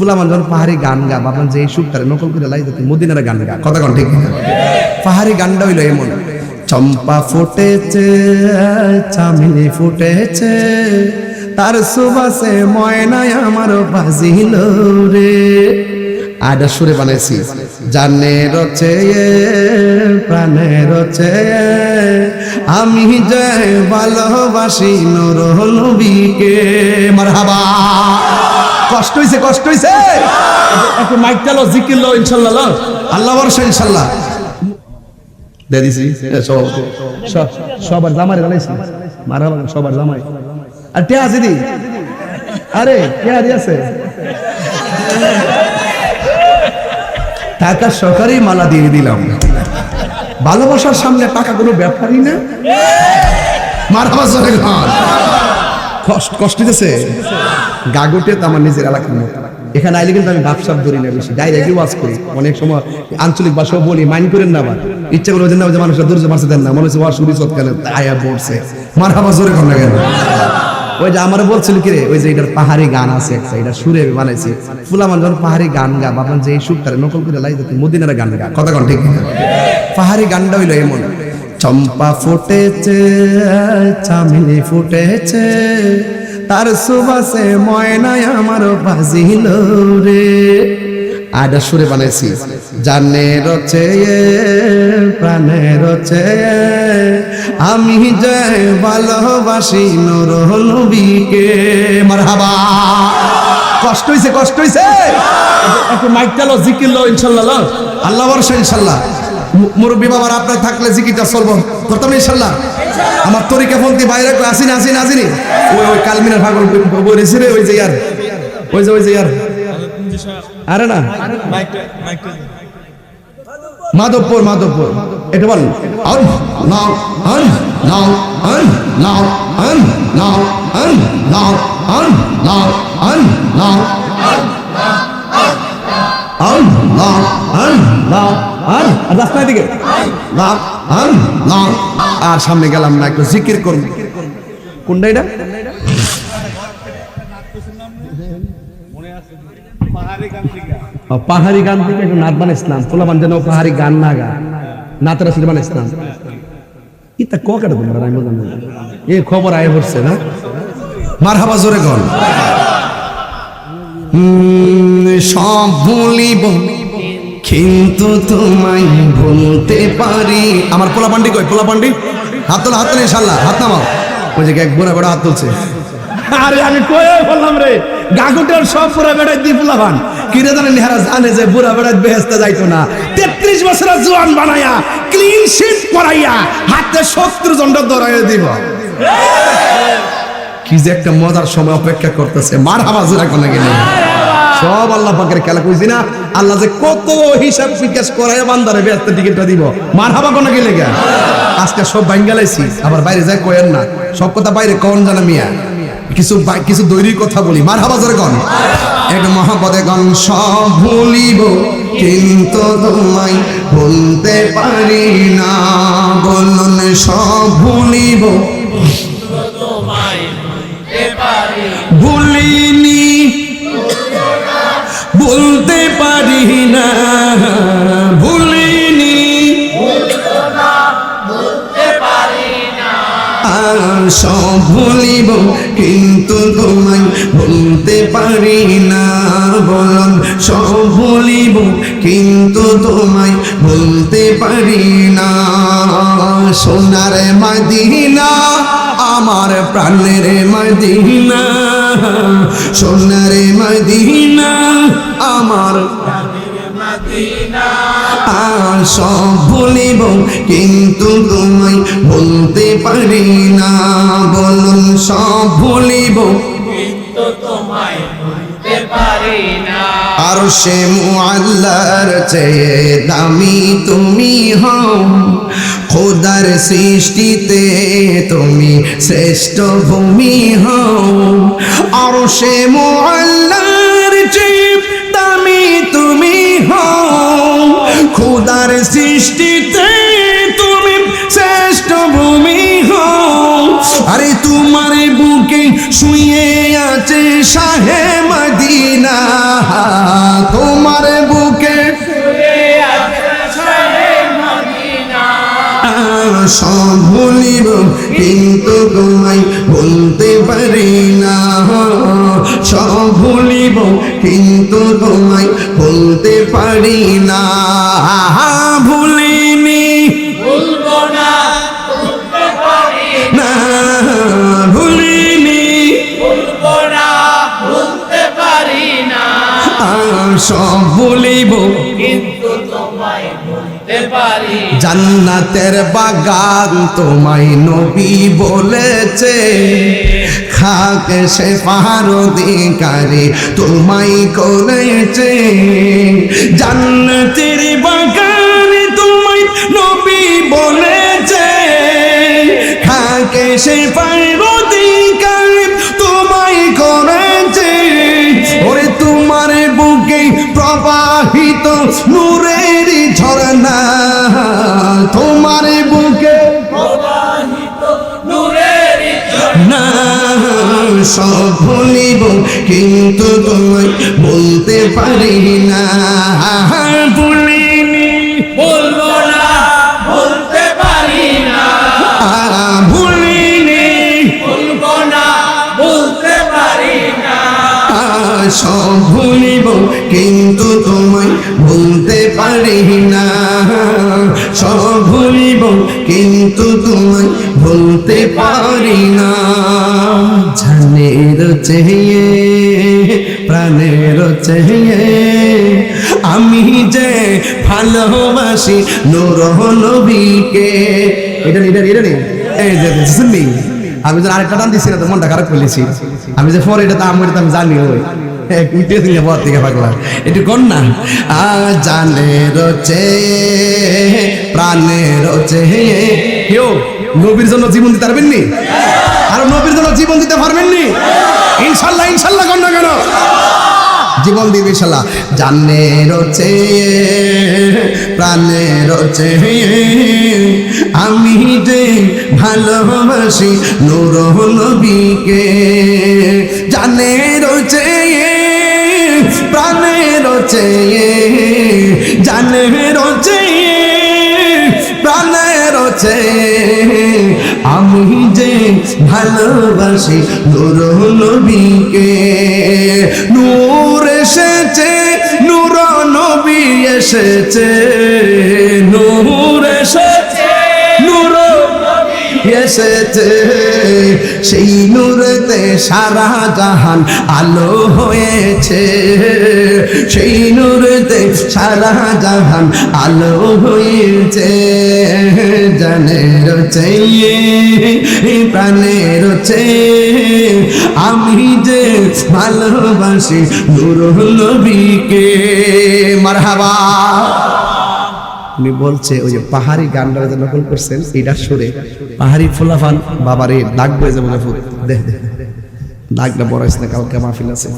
ফুলামান যখন পাহাড়ি গান গা বাবা যে সুরটারে নকল করে লাই যাতে মদিনার গান গা। কথা কন ঠিক? পাহাড়ি গানটা হইল এমন, চম্পা ফুটেছে, চামিনি ফুটেছে, তার সুবাসে ময়নায় আমার বাজিল রে। আডা সুরে বানাইছি, জানে রচে প্রাণে রচে আমি যে ভালোবাসি নূর নবীকে। মারহাবা! কষ্ট হইছে কষ্ট হইছে। একটু মাইক চালো জিকির লো ইনশাল্লাহ লো। আল্লাহ বর্ষা ইনশাল্লাহ। দে দিছি। সবার জামাই জানাইছি মারহাবা সবার জামাই। আর কে আছে দি? আরে আদি আছে। টাকা সরকারি মালা দিয়ে দিলাম। ভালোবাসার সামনে টাকা কোনো ব্যাপারই না জোরে কষ্ট কষ্ট দিতেছে গাগুটে তো আমার নিজের এলাকার মতো। এখানে আইলে কিন্তু আমি ব্যবসা ধরি না বেশি ডাইরেক্টলি ওয়াজ করি। অনেক সময় আঞ্চলিক ভাষাও বলি, মাইন্ড করেন না আবার। ইচ্ছা করে জন্য যে মানুষরা দূর মারছে দেন না। মনে ওয়াজ শুরু সৎ কেন? আয়া পড়ছে। মার হাবা জোরে কর না কেন? ওই যে আমার বলছিল কি রে, ওই যে এটার পাহাড়ি গান আছে একটা, এটা সুরে বানাইছি। ফুলামান যখন পাহাড়ি গান গা বাবা যে এই সুরটারে নকল করে লাই যাতে মদিনার গান গা কথা কন ঠিক পাহাড়ি গানটা হইল এমন, চম্পা ফুটেছে, চামিনি ফুটেছে তার সুবাসে ময়নায় আমার বাজিল রে। আডা সুরে বানাইছি। জানে রচে প্রাণে রচে আমি যে ভালোবাসি নূর নবীকে মারহাবা। কষ্ট হইছে কষ্ট হইছে। একটু মাইক চালো জিকির লো ইনশাল্লাহ। আল্লাহ বর্ষা ইনশাল্লাহ। মুরব্বী বাবার আপনার থাকলে জিকিরটা চলবো। না ইনশাল্লাহ? আমার তরিকা ফন্তি বাইরে আসিনি আসিনি আসিনি। ওই ওই কালমিনার ভাগল বলেছি রে ওই যে ইয়ার। ওই যে ওই যে ইয়ার। আরে না। মাধবপুর মাধবপুর। এটা বল। আন, নাও আন নাও আন নাও আন নাও আন নাও আন নাও আন নাও। আন নাও আন নাও, আন আর রাস্তার দিকে। নাও আর সামনে গেলাম না একটু জিকির করুন। কোনটা এটা? পাহাড়ি গান থেকে একটু নাচ বানাইছিলাম পোলাবান যেন পাহাড়ি গান না গা নাতের আসলে বানাইছিলাম ইতা ককাটা তোমরা আমি বললাম না। এ খবর আয় পড়ছে না। মার হাবা জোরে গল। সব ভুলিব। কিন্তু তোমায় ভুলতে পারি। আমার পোলা পান্ডি কই? পোলা পান্ডি হাত তোলা হাত তোলা ইনশাল্লাহ হাত নামাও। ওই যে এক বুড়া বেড়া হাত তুলছে। আরে আমি কয়ে বললাম রে গাগুটের সব বুড়া বেড়াই দি পোলাবান কিরে জানে নেহারা জানে যে বুড়া বেড়াই বেহেস্তে যাইতো না। তেত্রিশ বছরের জোয়ান বানাইয়া ক্লিন শিট করাইয়া হাতে শত্রু জন্ড ধরাইয়া দিব। কি যে একটা মজার সময় অপেক্ষা করতেছে। মার হাবাজ রাখো না গেলে? সব আল্লাহ পাকের খেলা কইছি না। আল্লাহ যে কত হিসাব বিকাশ করায় বান্দারে ব্যস্ত টিকিটটা দিব। মার হাবা কোনো গেলে গা আজকে সব বাইঙ্গালাইছি আবার বাইরে যায় কয়েন না। সব কথা বাইরে কন জানা মিয়া। কিছু কিছু দৈরির কথা বলি। মার হাবা জোরে কন। এক মহাপদে গন সব ভুলিব, কিন্তু তোমায় ভুলতে পারি না। বলুন সব ভুলিব। বলতে পারি না, ভুলিনি। আর সব ভুলিব, কিন্তু তোমায় ভুলতে পারি না। বলন, সব ভুলিব, কিন্তু তোমায় ভুলতে পারি না। সোনার মাদিনা, আমার প্রাণের মদিনা, সোনার মদিনা। আমার। সব ভুলিব কিন্তু তোমায় ভুলতে পারি না। বলুন, সব ভুলিব আর সে মুআল্লার চেয়ে দামি তুমি হও। খোদার সৃষ্টিতে তুমি শ্রেষ্ঠ ভূমি হও। আর সে মুআল্লার চেয়ে দামি তুমি হও। খোদার সৃষ্টিতে তুমি শ্রেষ্ঠ ভূমি হও। আরে তোমার বুকে শুয়ে আছে শাহে মদিনা। তোমার বুকে সব ভুলিব, কিন্তু তোমায় বলতে পারি না। সব ভুলিব, কিন্তু তোমায় বলতে পারি না। ভুলিনি। না সব জান্নাতের বাগান তোমায় নবী বলেছে। খাকে সে পারদিকারে তোমায় করেছে। জান্নাতের বাগান তোমায় নবী বলেছে। খাকে সে পারদিকারে তোমায় করেছে। ওরে তোমার বুকে প্রবাহিত নূরের ঝরনা তোমার সব ভুলিব কিন্তু তোমায় বলতে পারি না। ভুলিনি বলব না বলতে পারি না। ভুলিনি বলব না বলতে পারি না। সব ভুলিব কিন্তু তোমায় ভুলতে পারি না। সব ভুলিব কিন্তু তোমায় ভুলতে পারি না। জানের চেয়ে, প্রাণের চেয়ে। আমি যে ভালোবাসি নবীকে। এটা এটা এটা নেই। এই যে শুনলি আমি যে আরেকটা টান দিচ্ছি না তো মনটা খারাপ করেছি আমি যে ফোর এটা তো আমি এটা আমি জানি ওই। কুটে দিলে পাগলা। একটু কর আ জানে রচে প্রাণে রচে নবীর জন্য জীবন দিতে পারবেন নি? আর নবীর জন্য জীবন দিতে পারবেন নি ইনশাল্লাহ ইনশাল্লাহ কর না কেন? জীবন দিবে ইনশাল্লাহ। জানে রচে প্রাণে রচে আমি যে ভালোবাসি নূর নবীকে। জানে রচে প্রাণে রচে জানে রচে ভালোবাসি নূর নবীকে। নূর এসেছে নূর নবী এসেছে নূর এসে এসেছে। সেই নূরেতে সারা জাহান আলো হয়েছে। সেই নূরেতে সারা জাহান আলো হয়েছে। জানের চেয়ে, প্রাণের চেয়ে আমি যে ভালোবাসি নূর নবীকে। মারহাবা। উনি বলছে, ওই যে পাহাড়ি গানটা যে নকল করছেন, এটা সুরে। পাহাড়ি ফুলাফান, বাবারে ডাক বয়ে যাব ফুল দেখ দেখ ডাকটা বড় না, কালকে মাহফিল আছে।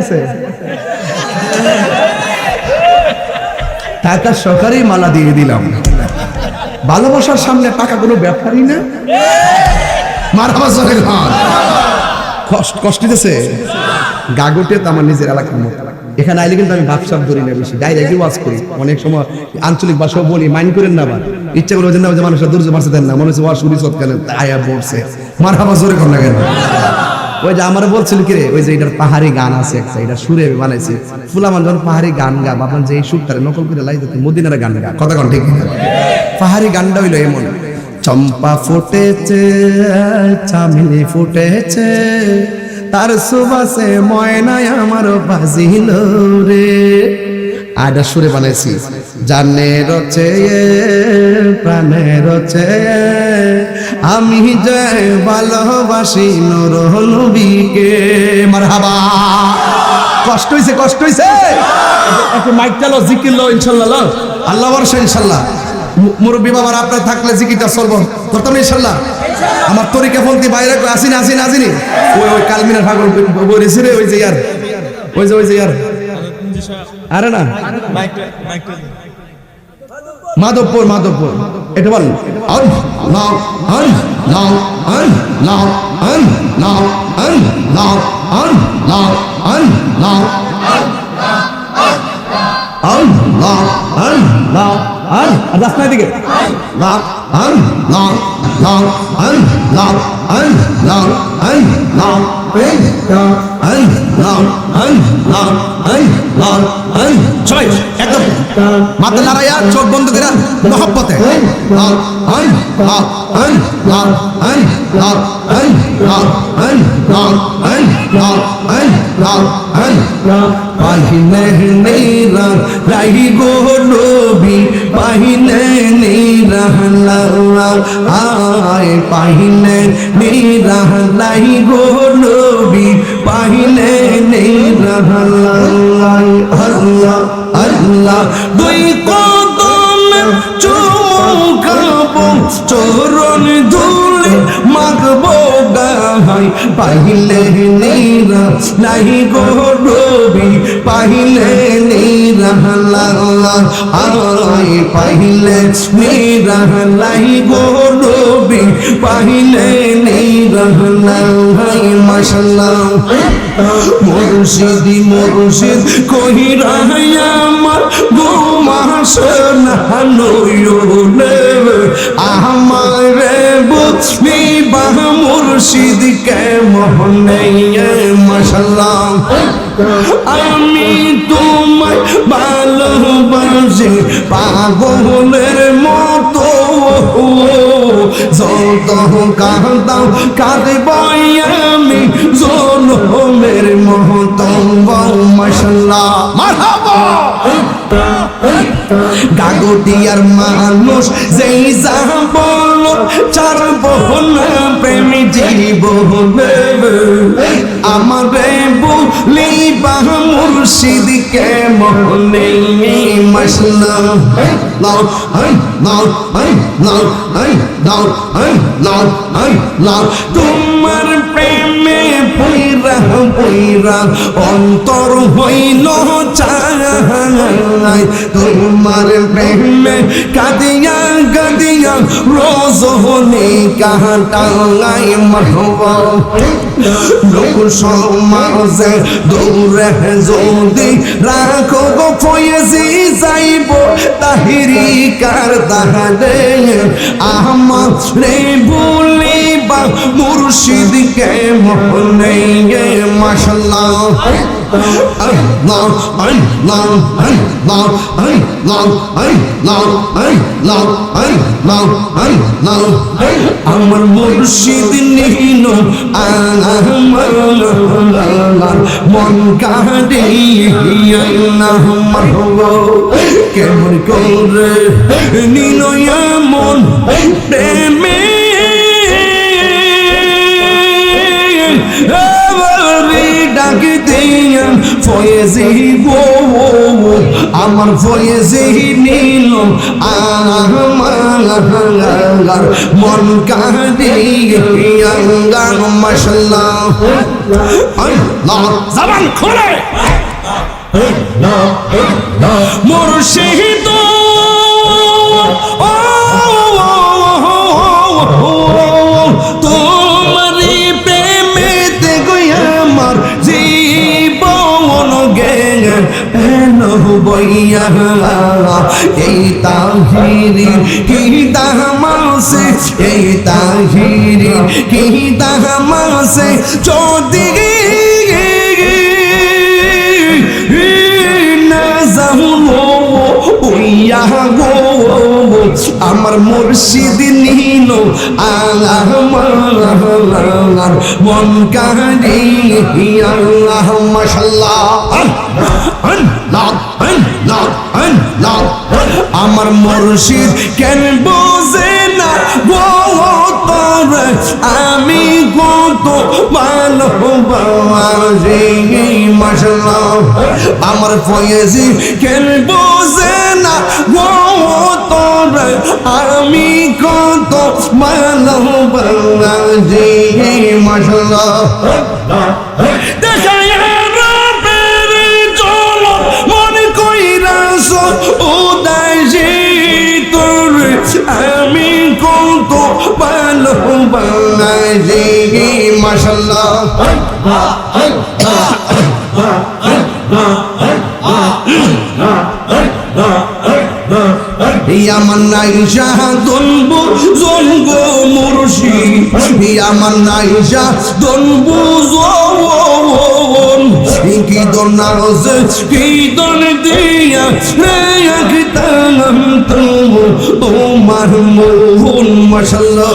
আছে টাকা সরকারি মালা দিয়ে দিলাম। ভালোবাসার সামনে টাকা কোনো ব্যাপারই না? মারাবা জোরে কষ্ট কষ্ট দিতেছে। গাগটে তো আমার নিজের এলাকার মতো। এখানে আইলে কিন্তু আমি ভাবসাব ধরি না বেশি ডাইরেক্টলি ওয়াজ করি। অনেক সময় আঞ্চলিক ভাষাও বলি, মাইন্ড করেন না আবার। ইচ্ছা করে ওই জন্য যে মানুষরা মারছে দেন না, মনে হচ্ছে আয়া বলছে না কেন? ওই যে আমার বলছিল কি রে, ওই যে এটার পাহাড়ি গান আছে একটা, এটা সুরে বানাইছে। ফুলামান যখন পাহাড়ি গান গা ভাবলাম যে এই সুরটারে নকল করে লাই দিতে মদিনার গান গা। কথা কন ঠিক পাহাড়ি গানটা হইল এমন, চম্পা ফুটেছে, চামেলি ফুটেছে, তার সুবাসে ময়নায় আমার বাজিল রে। আডা সুরে বানাইছি। জানে রচে প্রাণে রচে আমি যে ভালোবাসি নর নবীকে। মারহাবা। কষ্ট হইছে কষ্ট হইছে। একটু মাইক চালো, জিকির লো, ইনশাল্লাহ লো আল্লাহ বর্ষা ইনশাল্লাহ। মুরব্বী বাবার আপনার থাকলে জিকিরটা চলবো। করতাম ইনশাল্লাহ? আমার তরিকা ফলতি বাইরে আসিনি আসিনি আসিনি। ওই ওই কালমিনার ফাগল বলেছি রে, ওই যে ইয়ার। ওই যে ওই যে ইয়ার। আরে না। মাধবপুর মাধবপুর। এটা বল। আন নাও আন নাও আন নাও আন নাও আন নাও আন নাও আন নাও আন নাও আন নাও আন। আর রাস্তার দিকে। নাও আন নাও নাও আন নাও আন নাও আন নাও আন নাও আন নাও আন নাও আন নাও আন সবাই একদম মাথা নাড়াইয়া চোখ বন্ধ করে মহব্বতে লাল আন লাল আন লাল আন লাল আন লাল আন লাল আন লাল আন লাল আন পাহিনে নেরা রাহি গো নবী পাহিনে নেরা আল্লাহ আয় পাহিলে নেই পাহিলে নেই আল্লাহ দুই কদম চুমু চরণ মাগবো গাহাই। পাহিলে নীরা নাহি গো রবি, পাহিলে নীরা লাল্লা আয় পাহিলে নীরা নাহি গো রবি, পাহিলে নীরা লাল্লাই মাশাল্লাহ মুর্শিদি, মুর্শিদ কহিরা আমার গোমাস নয়নে আমার বুঝবি বাহ মুর্শিদ কে মোহনে মশাল্লাহ? আমি তোমায় ভালোবাসি, পাগলের মতো। যত কাঁদাও কাঁদব আমি জনমের মহতঙ্গ মশলা মারহাবা! দাগুটিয়ার মানুষ, যেই যাব চার বহন, প্রেমী জীবন আমার বলি বাহ মুর্শিদ কে মনে মশলা loud high loud high loud high loud high নাও হাই তোমার প্রেম পইরা পইরা অন্তর হইল চাই। তোমার প্রেমে কাঁদিয়া কাঁদিয়া রোজনে কাহাটাই মহব লোক সমাজে দৌড়ে যদি ফয়েজি যাইব, তাহিরি কার তাহারে আমার রে মুর্শিদ কে আমার মুর্শিদ নিহীন মন কাহারে কেমন করে নিনয়া মন প্রেমে তাকিতেন ফয়েজে গো আমার ফয়েজে নীল আমার মন কাঁদে আঙ্গার মশলা জবান খোলে মুর্শিদ ও বইয়া এই তাহিরি কি তাহমাসে এই তাহিরি কি উইয়া গো আমার মুর্শিদ নিল আমার মন কাহারি আল্লাহ, মাশাল্লাহ। আমার মুর্শিদ কেন বোঝে না? গো আমি কত ভালোবাসি মাশাল্লাহ। আমার ফয়েজি কেন বোঝে না? গো আমি কত মানব বাংলা যে মশলা আমি কত ভালো বাংলাদেশি মাসাল্লাহ Ah, ah, ah, ah, ah, ah, ah, ah, ah, ah, ah, ah, ah, ah, ah, আমার নাই শাহ দনবু জঙ্গ মুর্শি আমার নাই শাহ দনবু জন কি দন্না রসে কি দন দিয়া রে আকিতাম তুমি তোমার মোহন মশাল্লাহ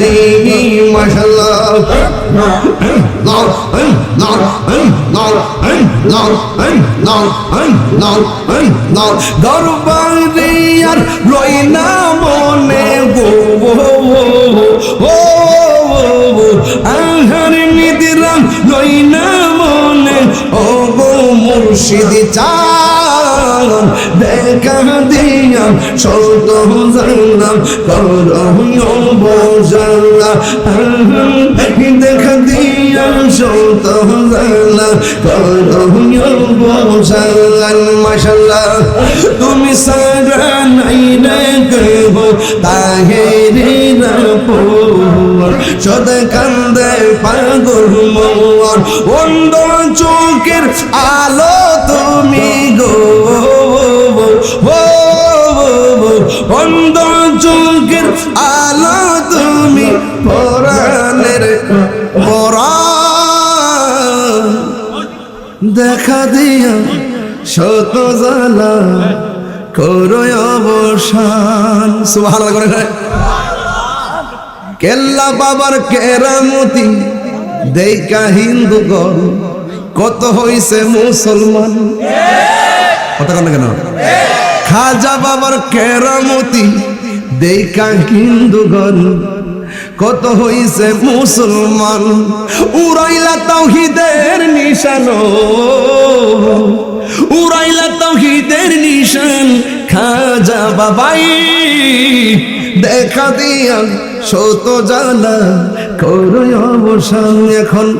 ভালোবাসি মাশাল্লাহ দরবারে আর রই না মনে গো ও আহার নিদিরাম রই না মনে, ও গো মুর্শিদ চান দেখা দিয়া সত জানলাম করো বোঝাল্লা দেখা দিয়া সত জানলাম করো বোঝাল্লান মাশাল্লাহ তুমি সারা নাই রে গব তাহেরি রাপোর সদ কান্দে পাগল মোর অন্ধ চোখের আলো ও অন্ধ চোখের আলো তুমি পরাণের পরাণ। দেখা দিয়া শত জ্বালা করো অবসান। সুবহান করে কেল্লা বাবার কেরামতি দেখা হিন্দুগণ, কত হইছে মুসলমান? কথা কেন কেন? খাজা বাবার কেরামতি দেখা হিন্দুগণ কত হইছে মুসলমান? উড়াইলা তাওহিদের নিশানো। উড়াইলা তাওহিদের নিশান খাজা বাবাই। দেখা দিয়া শত জানা করো অবসান এখন।